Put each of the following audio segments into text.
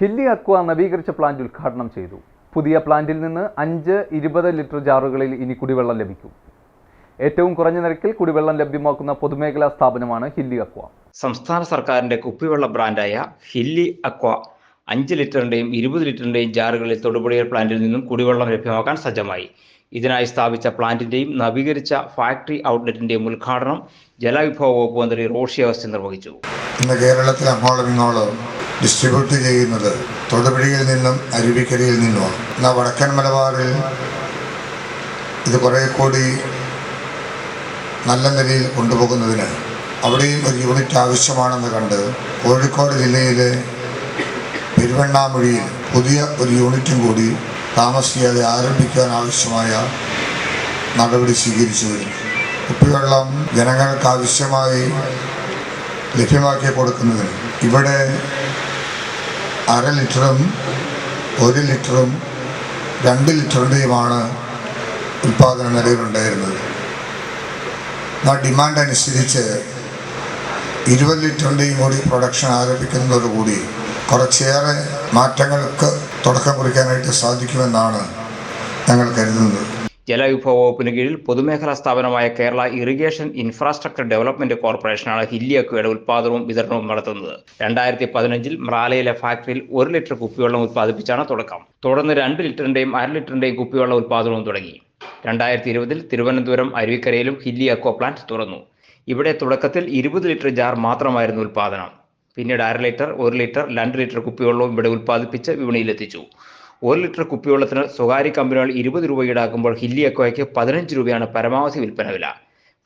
Hilly aqua നവീകരിച്ച plant ഉദ്ഘാടനം ചെയ്തു. പുതിയ പ്ലാന്റിൽ നിന്ന് അഞ്ച് ഇരുപത് ലിറ്റർ ജാറുകളിൽ ഇനി കുടിവെള്ളം ലഭിക്കും. ഏറ്റവും കുറഞ്ഞ നിരക്കിൽ കുടിവെള്ളം ലഭ്യമാക്കുന്ന പൊതുമേഖലാ സ്ഥാപനമാണ് ഹില്ലി അക്വ. സംസ്ഥാന സർക്കാരിന്റെ കുപ്പിവെള്ള ബ്രാൻഡായ ഹില്ലി അക്വ അഞ്ച് ലിറ്ററിന്റെയും ഇരുപത് ലിറ്ററിന്റെയും ജാറുകളിൽ തൊടുപുഴയിൽ പ്ലാന്റിൽ നിന്നും കുടിവെള്ളം ലഭ്യമാക്കാൻ സജ്ജമായി. ഇതിനായി സ്ഥാപിച്ച പ്ലാന്റിന്റെയും നവീകരിച്ച ഫാക്ടറി ഔട്ട്ലെറ്റിന്റെയും ഉദ്ഘാടനം ജലവിഭവ വകുപ്പ് മന്ത്രി റോഷി അഗസ്റ്റിൻ നിർവഹിച്ചു. ഇന്ന് കേരളത്തിൽ അങ്ങോളം ഇങ്ങോളം ഡിസ്ട്രിബ്യൂട്ട് ചെയ്യുന്നത് തൊടുപുഴയിൽ നിന്നും അരുവിക്കരയിൽ നിന്നുമാണ്. എന്നാൽ വടക്കൻ മലബാറിൽ ഇത് കുറേ കൂടി നല്ല നിലയിൽ കൊണ്ടുപോകുന്നതിന് അവിടെയും ഒരു യൂണിറ്റ് ആവശ്യമാണെന്ന് കണ്ട് കോഴിക്കോട് ജില്ലയിലെ പെരുവണ്ണാമൊഴിയിൽ പുതിയ ഒരു യൂണിറ്റും കൂടി താമസിയാതെ ആരംഭിക്കാൻ ആവശ്യമായ നടപടി സ്വീകരിച്ചു വരുന്നു കുപ്പിവെള്ളം ജനങ്ങൾക്ക് ആവശ്യമായി ലഭ്യമാക്കി കൊടുക്കുന്നതിന് ഇവിടെ അര ലിറ്ററും ഒരു ലിറ്ററും രണ്ട് ലിറ്ററിന്റെയുമാണ് ഉൽപ്പാദന നിലവിലുണ്ടായിരുന്നത് ആ ഡിമാൻഡ് അനുസരിച്ച് ഇരുപത് ലിറ്ററിന്റെയും കൂടി പ്രൊഡക്ഷൻ ആരംഭിക്കുന്നതോടുകൂടി കുറച്ചേറെ മാറ്റങ്ങൾക്ക് തുടക്കം കുറിക്കാനായിട്ട് സാധിക്കുമെന്നാണ് ഞങ്ങൾ കരുതുന്നത്. ജലവിഭവ വകുപ്പിന് കീഴിൽ പൊതുമേഖലാ സ്ഥാപനമായ കേരള ഇറിഗേഷൻ ഇൻഫ്രാസ്ട്രക്ചർ ഡെവലപ്മെന്റ് കോർപ്പറേഷനാണ് ഹില്ലിയക്കുവയുടെ ഉത്പാദനവും വിതരണവും നടത്തുന്നത്. രണ്ടായിരത്തി പതിനഞ്ചിൽ മ്രാലയിലെ ഫാക്ടറിയിൽ ഒരു ലിറ്റർ കുപ്പിവെള്ളം ഉത്പാദിപ്പിച്ചാണ് തുടക്കം. തുടർന്ന് രണ്ട് ലിറ്ററിന്റെയും അര ലിറ്ററിന്റെയും കുപ്പിവെള്ള ഉത്പാദനവും തുടങ്ങി. രണ്ടായിരത്തി ഇരുപതിൽ തിരുവനന്തപുരം അരുവിക്കരയിലും ഹില്ലി അക്വ പ്ലാന്റ് തുറന്നു. ഇവിടെ തുടക്കത്തിൽ ഇരുപത് ലിറ്റർ ജാർ മാത്രമായിരുന്നു ഉൽപ്പാദനം. പിന്നീട് അര ലിറ്റർ ഒരു ലിറ്റർ രണ്ട് ലിറ്റർ കുപ്പിവെള്ളവും ഇവിടെ ഉൽപ്പാദിപ്പിച്ച് വിപണിയിലെത്തിച്ചു. ഒരു ലിറ്റർ കുപ്പിവെള്ളത്തിന് സ്വകാര്യ കമ്പനികൾ ഇരുപത് രൂപ ഈടാക്കുമ്പോൾ ഹില്ലി അക്വയ്ക്ക് പതിനഞ്ച് രൂപയാണ് പരമാവധി വിൽപ്പന വില.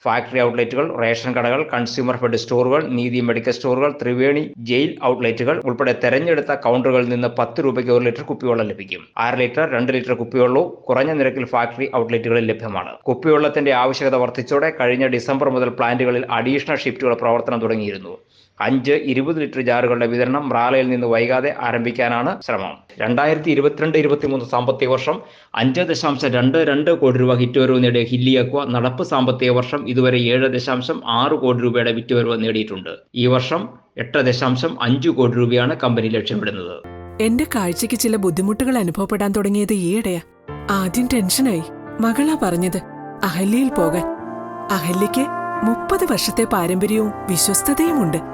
ഫാക്ടറി ഔട്ട്ലെറ്റുകൾ റേഷൻ കടകൾ കൺസ്യൂമർ ഫെഡ് സ്റ്റോറുകൾ നീതി മെഡിക്കൽ സ്റ്റോറുകൾ ത്രിവേണി ജയിൽ ഔട്ട്ലെറ്റുകൾ ഉൾപ്പെടെ തെരഞ്ഞെടുത്ത കൗണ്ടറുകളിൽ നിന്ന് പത്ത് രൂപയ്ക്ക് ഒരു ലിറ്റർ കുപ്പിവെള്ളം ലഭിക്കും. അര ലിറ്റർ രണ്ട് ലിറ്റർ കുപ്പിവെള്ളവും കുറഞ്ഞ നിരക്കിൽ ഫാക്ടറി ഔട്ട്ലെറ്റുകളിൽ ലഭ്യമാണ്. കുപ്പിവെള്ളത്തിന്റെ ആവശ്യകത വർദ്ധിച്ചോടെ കഴിഞ്ഞ ഡിസംബർ മുതൽ പ്ലാന്റുകളിൽ അഡീഷണൽ ഷിഫ്റ്റുകൾ പ്രവർത്തനം തുടങ്ങിയിരുന്നു. അഞ്ച് ഇരുപത് ലിറ്റർ ജാറുകളുടെ വിതരണം റാലയിൽ നിന്ന് വൈകാതെ ആരംഭിക്കാനാണ് ശ്രമം. രണ്ടായിരത്തി ഇരുപത്തിരണ്ട് ഇരുപത്തിമൂന്ന് സാമ്പത്തിക വർഷം അഞ്ച് ദശാംശം രണ്ട് രണ്ട് കോടി രൂപ വിറ്റുവരവ് നേടിയ ഹില്ലിയക്വ നടപ്പ് സാമ്പത്തിക വർഷം ഇതുവരെ ഏഴ് ദശാംശം ആറ് കോടി രൂപയുടെ വിറ്റുവരവ് നേടിയിട്ടുണ്ട്. ഈ വർഷം എട്ട് ദശാംശം അഞ്ച് കോടി രൂപയാണ് കമ്പനി ലക്ഷ്യമിടുന്നത്. എന്റെ കാഴ്ചയ്ക്ക് ചില ബുദ്ധിമുട്ടുകൾ അനുഭവപ്പെടാൻ തുടങ്ങിയത് ഈയിടെയാ. ആദ്യം ടെൻഷനായി. മകളാ പറഞ്ഞത് അഹല്യയിൽ പോകാൻ. അഹല്യയ്ക്ക് മുപ്പത് വർഷത്തെ പാരമ്പര്യവും വിശ്വസ്തതയുമുണ്ട്.